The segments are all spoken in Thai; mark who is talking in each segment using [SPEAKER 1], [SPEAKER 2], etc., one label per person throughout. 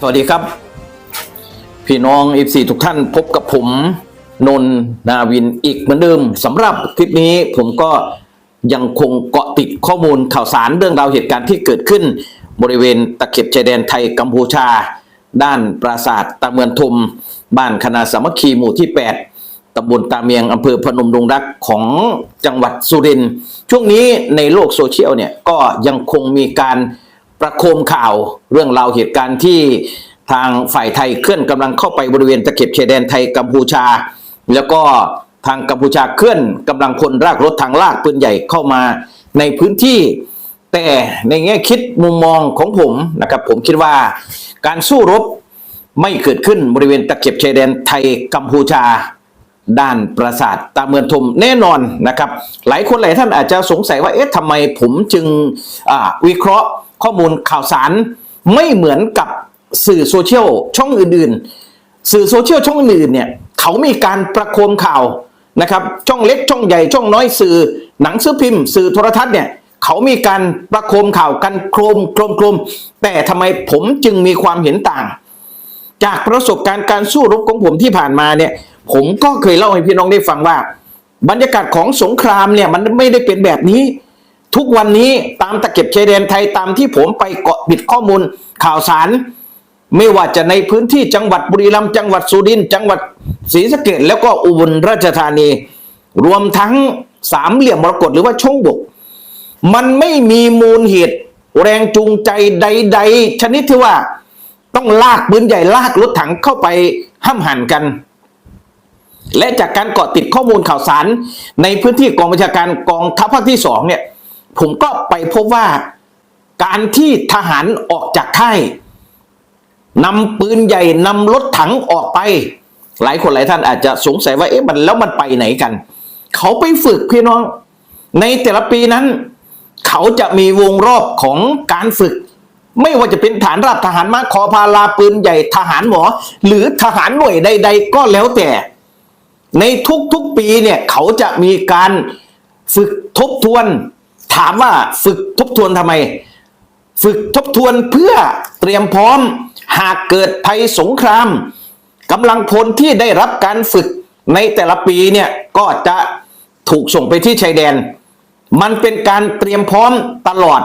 [SPEAKER 1] สวัสดีครับ พี่น้องอีฟซีทุกท่านพบกับผมนนท์นาวินอีกเหมือนเดิมสำหรับคลิปนี้ผมก็ยังคงเกาะติดข้อมูลข่าวสารเรื่องราวเหตุการณ์ที่เกิดขึ้น บริเวณตะเข็บชายแดนไทยกัมพูชา ด้านปราสาทตาเมือนทุมบ้านคณะสามัคคีหมู่ที่ 8ตำบลตาเมียงอำเภอพนมดงรักของจังหวัดสุรินทร์ช่วงนี้ในโลกโซเชียลเนี่ยก็ยังคงมีการ ประโคมข่าวเรื่องราวเหตุการณ์ที่ทางฝ่ายไทยเคลื่อนกำลังเข้าไปบริเวณตะเข็บชายแดนไทยกัมพูชา แล้วก็ทางกัมพูชาเคลื่อนกำลังพลรากรถทางลากปืนใหญ่เข้ามาในพื้นที่ แต่ในแง่คิดมุมมองของผมนะครับผมคิดว่าการสู้รบไม่เกิดขึ้นบริเวณตะเข็บชายแดนไทยกัมพูชา ด้านปราสาทตาเมือนทมแน่นอนนะครับ หลายคนหลายท่านอาจจะสงสัยว่าเอ๊ะทำไมผมจึงอ่าวิเคราะห์ ข้อมูลข่าวสารไม่เหมือนกับสื่อโซเชียลช่องอื่นๆ สื่อโซเชียลช่องอื่นเนี่ยเขามีการประโคมข่าวนะครับช่องเล็กช่องใหญ่ช่องน้อยสื่อหนังสือพิมพ์ สื่อโทรทัศน์เนี่ยเขามีการประโคมข่าวกันโครมโครมโครมแต่ทำไมผมจึงมีความเห็นต่าง จากประสบการณ์การสู้รบของผมที่ผ่านมาเนี่ยผมก็เคยเล่าให้พี่น้องได้ฟังว่า บรรยากาศของสงครามเนี่ยมันไม่ได้เป็นแบบนี้ ทุกวันนี้ตามตะเก็บชายแดนไทยตามที่ผมไปเกาะบิดข้อมูลข่าวสาร ไม่ว่าจะในพื้นที่จังหวัดบุรีรัมย์จังหวัดสุรินทร์จังหวัดศรีสะเกษแล้วก็อุบลราชธานี รวมทั้งสามเหลี่ยมมรกตหรือว่าช่องบก มันไม่มีมูลเหตุแรงจูงใจใด ๆ ชนิดที่ว่าต้องลากปืนใหญ่ลากรถถังเข้าไปห้ามหันกัน และจากการเกาะติดข้อมูลข่าวสาร ในพื้นที่กองบัญชาการกองทัพภาคที่สองเนี่ย ผมก็ไปพบว่าการที่ทหารออกจากค่ายนำปืนใหญ่นำรถถังออกไป หลายคนหลายท่านอาจจะสงสัยว่าเอ๊ะมันแล้วมันไปไหนกัน เขาไปฝึกพี่น้อง ในแต่ละปีนั้น เขาจะมีวงรอบของการฝึก ไม่ว่าจะเป็นฐานราบทหารมาคอพาลาปืนใหญ่ทหารหมอ หรือทหารหน่วยใด ๆ ก็แล้วแต่ ในทุกๆปีเนี่ยเขาจะมีการฝึกทบทวน ถามว่าฝึกทบทวนทำไม ฝึกทบทวนเพื่อเตรียมพร้อม หากเกิดภัยสงครามกำลังพลที่ได้รับการฝึกในแต่ละปีเนี่ยก็จะถูกส่งไปที่ชายแดน มันเป็นการเตรียมพร้อมตลอด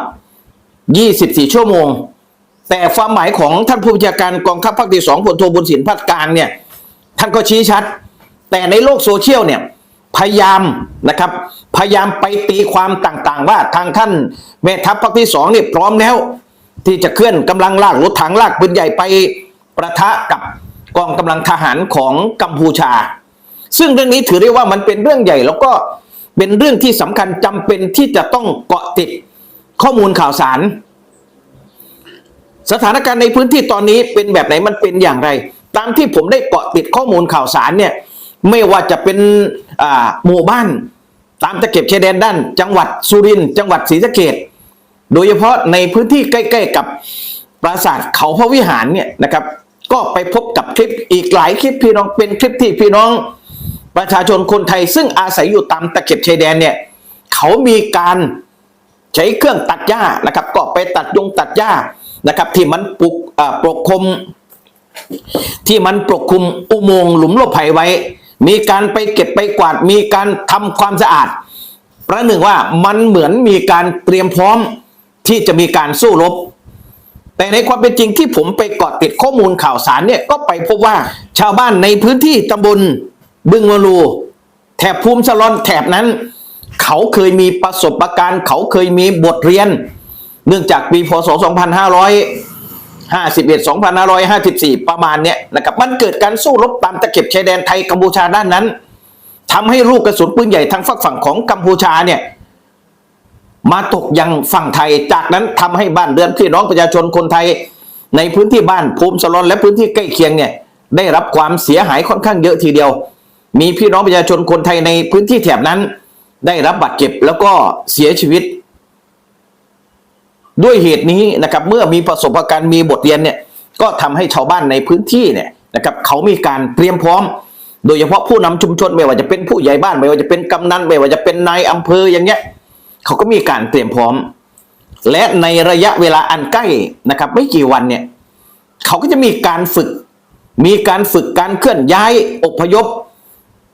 [SPEAKER 1] 24 ชั่วโมง แต่ความหมายของท่านผู้บัญชาการกองทัพภาคที่สองพลโทบุญสินพัฒกลางเนี่ย ท่านก็ชี้ชัด แต่ในโลกโซเชียลเนี่ย พยายามนะครับ พยายามไปตีความต่างๆ ว่าทางท่านแม่ทัพภาคที่สองนี่พร้อมแล้ว ที่จะเคลื่อนกำลังลากรถถังลากปืนใหญ่ไปประทะกับกองกำลังทหารของกัมพูชา ซึ่งเรื่องนี้ถือได้ว่ามันเป็นเรื่องใหญ่แล้วก็เป็นเรื่องที่สำคัญจำเป็นที่จะต้องเกาะติดข้อมูลข่าวสาร สถานการณ์ในพื้นที่ตอนนี้เป็นแบบไหนมันเป็นอย่างไร ตามที่ผมได้เกาะติดข้อมูลข่าวสารเนี่ย ไม่ว่าจะเป็นหมู่บ้าน ตามตะเก็บชายแดนด้าน จังหวัดสุรินทร์จังหวัดศรีสะเกดโดยเฉพาะในพื้นที่ใกล้ ๆ กับปราสาทเขาพระวิหารเนี่ยนะครับ ก็ไปพบกับคลิปอีกหลายคลิปพี่น้องเป็นคลิปที่พี่น้อง ประชาชนคนไทยซึ่งอาศัยอยู่ตามตะเข็บชายแดนเนี่ยเขามีการใช้เครื่องตัดหญ้านะครับ ก็ไปตัดยงตัดหญ้านะครับ ที่มันปลุกปกคลุมที่มันปกคลุมอุโมงค์หลุมหลบภัยไว้ มีการไปเก็บไปกวาด มีการทำความสะอาด ประหนึ่งว่ามันเหมือนมีการเตรียมพร้อมที่จะมีการสู้รบ แต่ในความเป็นจริงที่ผมไปเกาะติดข้อมูลข่าวสารเนี่ยก็ไปพบว่าชาวบ้านในพื้นที่ตำบลบึงมะลูแถบภูมิสลอนแถบนั้น เขาเคยมีประสบการณ์ เขาเคยมีบทเรียน เนื่องจากปีพศ 51 2554 ประมาณเนี้ยนะครับมันเกิดการสู้รบตามตะเข็บชายแดนไทยกัมพูชาด้านนั้นทำให้ลูกกระสุนปืนใหญ่ทางฝั่งฝั่งของกัมพูชาเนี่ยมาตกยังฝั่งไทย จากนั้นทำให้บ้านเรือนพี่น้องประชาชนคนไทย ในพื้นที่บ้านภูมิสลอนและพื้นที่ใกล้เคียงเนี่ยได้รับความเสียหายค่อนข้างเยอะทีเดียว มีพี่น้องประชาชนคนไทยในพื้นที่แถบนั้น ได้รับบาดเจ็บแล้วก็เสียชีวิต ด้วยเหตุนี้นะครับเมื่อมีประสบการณ์มีบทเรียนเนี่ยก็ทำให้ชาวบ้านในพื้นที่เนี่ยนะครับเขามีการเตรียมพร้อม โดยเฉพาะผู้นำชุมชนไม่ว่าจะเป็นผู้ใหญ่บ้านไม่ว่าจะเป็นกำนันไม่ว่าจะเป็นนายอำเภออย่างเงี้ยเขาก็มีการเตรียมพร้อม และในระยะเวลาอันใกล้นะครับ ไม่กี่วันเนี่ยเขาเขาก็จะมีการฝึก มีการฝึกการเคลื่อนย้ายอพยพ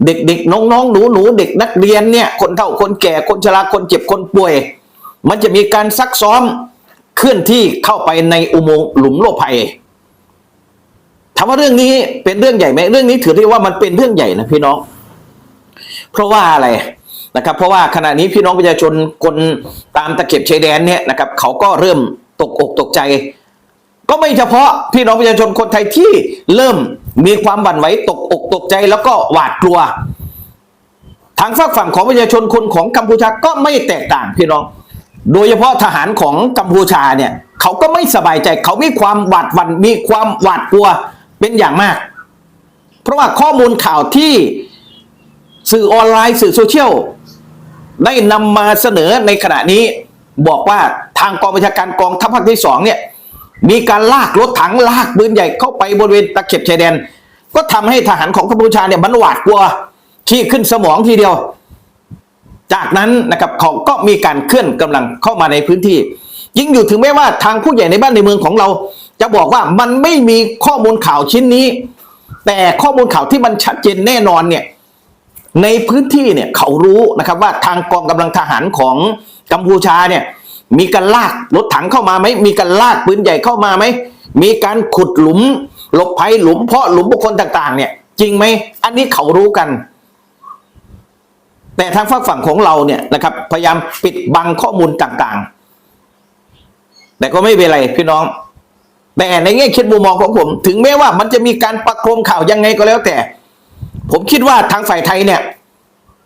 [SPEAKER 1] เด็กๆน้องๆหนูๆเด็กนักเรียนเนี่ยคนเฒ่าคนแก่คนชราคนเจ็บคนป่วย มันจะมีการซักซ้อม เคลื่อนที่เข้าไปในอุโมงค์หลุมโลกภัยถามว่าเรื่องนี้เป็นเรื่องใหญ่ไหมเรื่องนี้ถือได้ว่ามันเป็นเรื่องใหญ่นะพี่น้อง เพราะว่าอะไรนะครับ เพราะว่าขณะนี้พี่น้องประชาชนคนตามตะเข็บชายแดนเนี่ยนะครับเขาก็เริ่มตกอกตกใจ ก็ไม่เฉพาะพี่น้องประชาชนคนไทยที่เริ่มมีความบั่นไหวตกอกตกใจแล้วก็หวาดกลัว ทางฝากฝั่งของประชาชนคนของกัมพูชาก็ไม่แตกต่างพี่น้อง โดยเฉพาะทหารของกัมพูชาเนี่ยเขาก็ไม่สบายใจ เขามีความหวาดหวั่นมีความหวาดกลัวเป็นอย่างมาก เพราะว่าข้อมูลข่าวที่สื่อออนไลน์สื่อโซเชียลได้นำมาเสนอในขณะนี้บอกว่าทางกองบัญชาการกองทัพภาคที่สองเนี่ยมีการลากรถถังลากปืนใหญ่เข้าไปบริเวณตะเข็บชายแดน ก็ทำให้ทหารของกัมพูชาเนี่ยมันหวาดกลัวขี้ขึ้นสมองทีเดียว จากนั้นนะครับเขาก็มีการเคลื่อนกำลังเข้ามาในพื้นที่ ยิ่งอยู่ถึงแม้ว่าทางผู้ใหญ่ในบ้านในเมืองของเรา จะบอกว่ามันไม่มีข้อมูลข่าวชิ้นนี้ แต่ข้อมูลข่าวที่มันชัดเจนแน่นอนเนี่ยในพื้นที่เนี่ยเขารู้นะครับว่าทางกองกำลังทหารของกัมพูชาเนี่ยมีการลากรถถังเข้ามาไหมมีการลากปืนใหญ่เข้ามาไหมมีการขุดหลุมหลบภัยหลุมเพาะหลุมบุคคลต่าง ๆ เนี่ย จริงไหมอันนี้เขารู้กัน แต่ทางฝั่งฝั่งของเราเนี่ยนะครับ พยายามปิดบังข้อมูลต่างๆ แต่ก็ไม่เป็นไรพี่น้อง แต่ในแง่คิดมุมมองของผม ถึงแม้ว่ามันจะมีการประโคมข่าวยังไงก็แล้วแต่ ผมคิดว่าทางฝ่ายไทยเนี่ย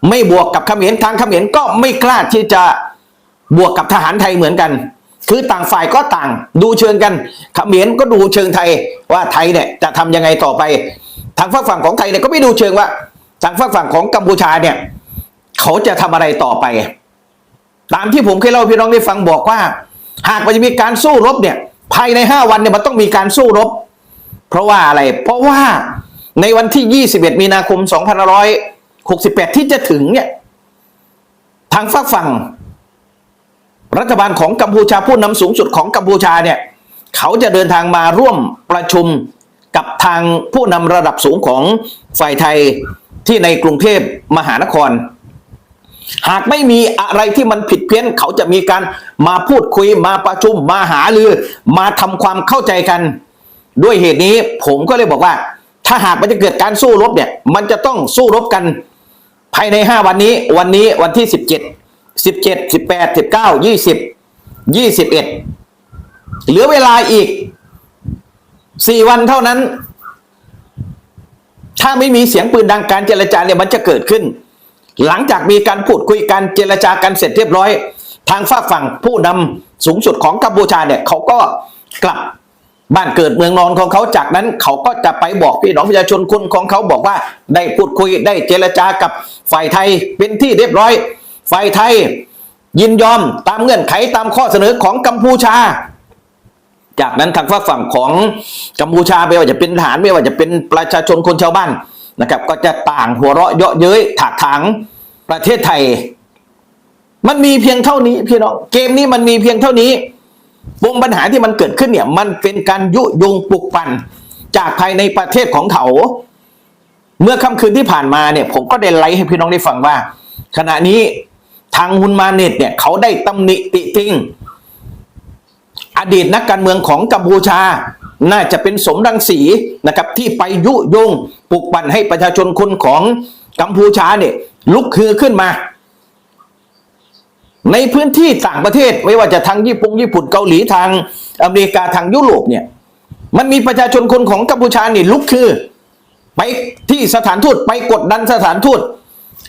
[SPEAKER 1] ไม่บวกกับเขมรทางเขมรก็ไม่กล้าที่จะบวกกับทหารไทยเหมือนกัน คือต่างฝ่ายก็ต่าง ดูเชิงกันเขมรก็ดูเชิงไทยว่าไทยเนี่ยจะทำยังไงต่อไป ทางฝั่งของไทยเนี่ยก็ไม่ดูเชิงว่า ทางฝั่งฝั่งของกัมพูชาเนี่ย เขาจะทำอะไรต่อไป ตามที่ผมเคยเล่าพี่น้องได้ฟังบอกว่า หากมันจะมีการสู้รบเนี่ย ภายในห้าวันเนี่ยมันต้องมีการสู้รบ เพราะว่าอะไร เพราะว่าในวันที่ 21 มีนาคม 2568 ที่จะถึงเนี่ย ทางฝากฝั่ง รัฐบาลของกัมพูชาผู้นำสูงสุดของกัมพูชาเนี่ย เขาจะเดินทางมาร่วมประชุมกับทางผู้นำระดับสูงของฝ่ายไทยที่ในกรุงเทพมหานคร หากไม่มีอะไรที่มันผิดเพี้ยนเขาจะมีการมาพูดคุยมาประชุมมาหารือ มาทำความเข้าใจกัน ด้วยเหตุนี้ผมก็เลยบอกว่า ถ้าหากมันจะเกิดการสู้รบเนี่ย มันจะต้องสู้รบกัน ภายในห้าวันนี้ วันนี้วันที่สิบเจ็ดสิบเจ็ดสิบแปดสิบเก้ายี่สิบยี่สิบเอ็ดหลือเวลาอีกสี่วันเท่านั้น ถ้าไม่มีเสียงปืนดังการเจรจาเนี่ยมันจะเกิดขึ้น หลังจากมีการพูดคุยกันเจรจากันเสร็จเรียบร้อย ทางฝากฝั่งผู้นำสูงสุดของกัมพูชาเนี่ยเขาก็กลับบ้านเกิดเมืองนอนของเขาจากนั้นเขาก็จะไปบอกพี่น้องประชาชนคนของเขาบอกว่า ได้พูดคุยได้เจรจากับฝ่ายไทยเป็นที่เรียบร้อย ฝ่ายไทยยินยอมตามเงื่อนไขตามข้อเสนอของกัมพูชา จากนั้นทางฝาฝั่งของกัมพูชาไม่ว่าจะเป็นทหารไม่ว่าจะเป็นประชาชนคนชาวบ้าน นะครับ ก็จะต่างหัวเราะเยาะเย้ยถากถางประเทศไทย มันมีเพียงเท่านี้พี่น้องเกมนี้มันมีเพียงเท่านี้ปมปัญหาที่มันเกิดขึ้นเนี่ย มันเป็นการยุยงปลุกปั่นจากภายในประเทศของเขา เมื่อค่ำคืนที่ผ่านมาเนี่ย ผมก็ได้ไลฟ์ให้พี่น้องได้ฟังว่า ขณะนี้ทางฮุนมาเน็ตเนี่ยเขาได้ตำหนิติติงอดีตนักการเมืองของกัมพูชา น่าจะเป็นสมรังสีนะครับที่ไปยุยงปลุกปั่นให้ประชาชนคนของกัมพูชาเนี่ยลุกคือขึ้นมา ในพื้นที่ต่างประเทศไม่ว่าจะทางญี่ปุ่งญี่ปุ่นเกาหลีทางอเมริกาทางยุโรปเนี่ยมันมีประชาชนคนของกัมพูชาเนี่ยลุกคือ ไปที่สถานทูตไปกดดันสถานทูต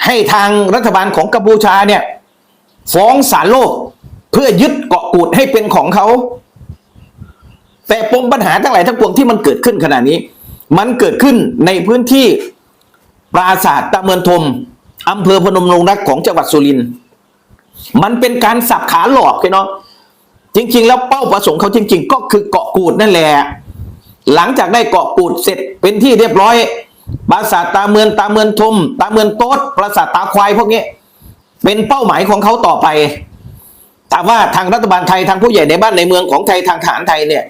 [SPEAKER 1] ให้ทางรัฐบาลของกัมพูชาเนี่ยฟ้องศาลโลกเพื่อยึดเกาะกูดให้เป็นของเขา แต่ปมปัญหาทั้งหลายทั้งปวงที่มันเกิดขึ้นขณะนี้ มันเกิดขึ้นในพื้นที่ปราสาทตะเมือนทมอำเภอพนมรงรักของจังหวัดสุรินทร์มันเป็นการสับขาหลอกพี่น้องจริง ๆ แล้วเป้าประสงค์เขาจริง ๆ ก็คือเกาะกูดนั่นแหละ หลังจากได้เกาะกูดเสร็จเป็นที่เรียบร้อย ปราสาทตาเมือนตาเมือนทม ตาเมือนโต๊ดปราสาทตาควายพวกนี้ เป็นเป้าหมายของเขาต่อไป แต่ว่าทางรัฐบาลไทยทางผู้ใหญ่ในบ้านในเมืองของไทยทางทหารไทยเนี่ย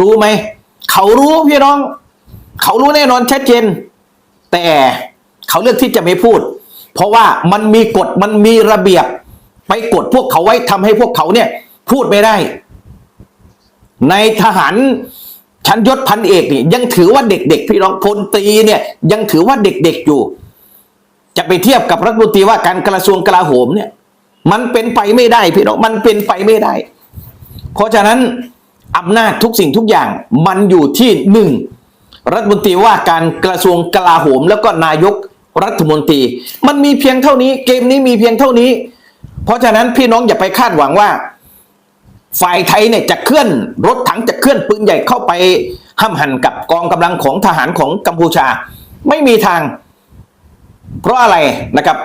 [SPEAKER 1] รู้ไหม เขารู้พี่น้อง เขารู้แน่นอนชัดเจน แต่เขาเลือกที่จะไม่พูด เพราะว่ามันมีกฎมันมีระเบียบ ไปกดพวกเขาไว้ทำให้พวกเขาเนี่ย พูดไม่ได้ ในทหารชั้นยศพันเอกนี่ยังถือว่าเด็กๆ พี่น้องพลตรีเนี่ย ยังถือว่าเด็กๆอยู่ จะไปเทียบกับรัฐมนตรีว่าการกระทรวงกลาโหมเนี่ย มันเป็นไปไม่ได้พี่น้องมันเป็นไปไม่ได้ เพราะฉะนั้น อำนาจทุกสิ่งทุกอย่างมันอยู่ที่หนึ่งรัฐมนตรีว่าการกระทรวงกลาโหม แล้วก็นายกรัฐมนตรี มันมีเพียงเท่านี้ เกมนี้มีเพียงเท่านี้ เพราะฉะนั้นพี่น้องอย่าไปคาดหวังว่า ฝ่ายไทยเนี่ยจะเคลื่อนรถถังจะเคลื่อนปืนใหญ่เข้าไปห้ำหันกับกองกำลังของทหารของกัมพูชา ไม่มีทาง เพราะอะไรนะครับ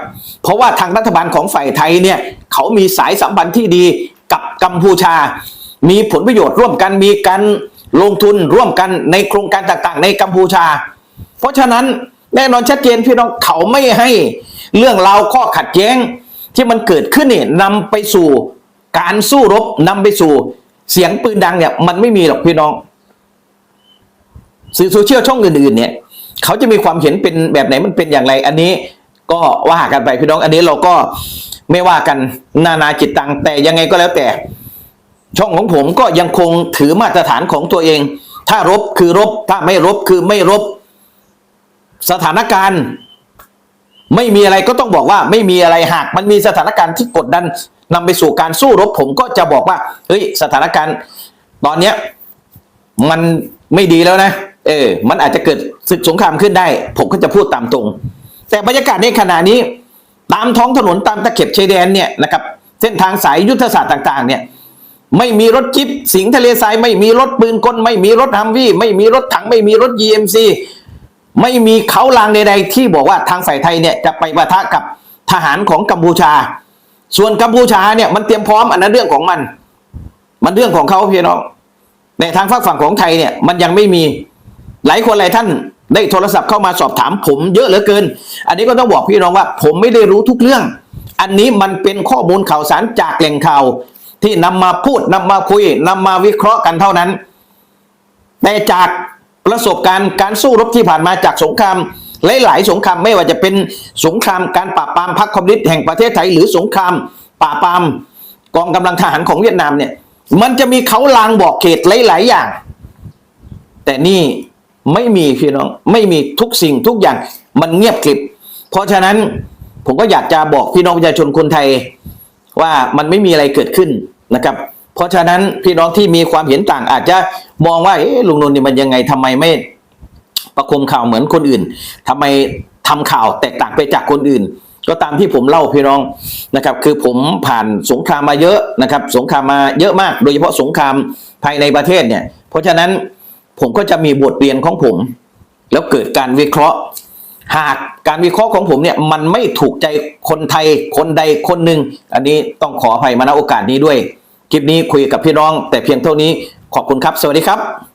[SPEAKER 1] เพราะว่าทางรัฐบาลของฝ่ายไทยเนี่ยเขามีสายสัมพันธ์ที่ดีกับกัมพูชา มีผลประโยชน์ร่วมกันมีการลงทุนร่วมกันในโครงการต่างๆ ในกัมพูชา เพราะฉะนั้นแน่นอนชัดเจนพี่น้องเขาไม่ให้เรื่องราวข้อขัดแย้งที่มันเกิดขึ้นเนี่ยนำไปสู่การสู้รบนำไปสู่เสียงปืนดังเนี่ยมันไม่มีหรอกพี่น้อง สื่อโซเชียลช่องอื่นๆ เนี่ย เขาจะมีความเห็นเป็นแบบไหนมันเป็นอย่างไร อันนี้ก็ว่ากันไปพี่น้อง อันนี้เราก็ไม่ว่ากันนานาจิตตังแต่ยังไงก็แล้วแต่ ช่องของผมก็ยังคงถือมาตรฐานของตัวเอง ถ้ารบคือรบ ถ้าไม่รบคือไม่รบ สถานการณ์ ไม่มีอะไรก็ต้องบอกว่า ไม่มีอะไรหาก มันมีสถานการณ์ที่กดดันนำไปสู่การสู้รบ ผมก็จะบอกว่า เฮ้ย สถานการณ์ ตอนเนี้ย มันไม่ดีแล้วนะ เออ มันอาจจะเกิดศึกสงครามขึ้นได้ ผมก็จะพูดตามตรง แต่บรรยากาศในขณะนี้ ตามท้องถนนตามตะเข็บชายแดนเนี่ยนะครับ เส้นทางสายยุทธศาสตร์ต่าง ๆ เนี่ย ไม่มีรถจิ๊บสิงทะเลทรายไม่มีรถปืนกล ไม่มีรถฮัมวี่ไม่มีรถถังไม่มีรถ GMC ไม่มีเขาลางใดๆที่บอกว่าทางฝ่ายไทยเนี่ยจะไปปะทะกับทหารของกัมพูชา ส่วนกัมพูชาเนี่ยมันเตรียมพร้อมอันนั้นเรื่องของมัน มันเรื่องของเขาพี่น้องแต่ทางฝากฝั่งของไทยเนี่ยมันยังไม่มีหลายคนหลายท่านได้โทรศัพท์เข้ามาสอบถามผมเยอะเหลือเกิน อันนี้ก็ต้องบอกพี่น้องว่า ผมไม่ได้รู้ทุกเรื่อง อันนี้มันเป็นข้อมูลข่าวสารจากแหล่งข่าว ที่นำมาพูดนำมาคุยนำมาวิเคราะห์กันเท่านั้น แต่จากประสบการณ์การสู้รบที่ผ่านมาจากสงครามหลายๆสงครามไม่ว่าจะเป็นสงครามการปราบปรามพรรคคอมมิวนิสต์แห่งประเทศไทย หรือสงครามปราบปรามกองกำลังทหารของเวียดนามเนี่ย มันจะมีเขาลางบอกเขตหลายๆอย่าง แต่นี่ไม่มีพี่น้องไม่มีทุกสิ่งทุกอย่างมันเงียบกริบ เพราะฉะนั้นผมก็อยากจะบอกพี่น้องประชาชนคนไทย ว่ามันไม่มีอะไรเกิดขึ้นนะครับ เพราะฉะนั้นพี่น้องที่มีความเห็นต่างอาจจะมองว่าเอ๊ะลุงนนท์นี่มันยังไงทำไมไม่ประคมข่าวเหมือนคนอื่นทำไมทำข่าวแตกต่างไปจากคนอื่น ก็ตามที่ผมเล่าพี่น้องนะครับ คือผมผ่านสงครามมาเยอะนะครับ สงครามมาเยอะมาก โดยเฉพาะสงครามภายในประเทศเนี่ย เพราะฉะนั้นผมก็จะมีบทเรียนของผม แล้วเกิดการวิเคราะห์ หากการวิเคราะห์ของผมเนี่ยมันไม่ถูกใจคนไทยคนใดคนหนึ่งอันนี้ต้องขออภัยมาณโอกาสนี้ด้วย คลิปนี้คุยกับพี่น้องแต่เพียงเท่านี้ขอบคุณครับ สวัสดีครับ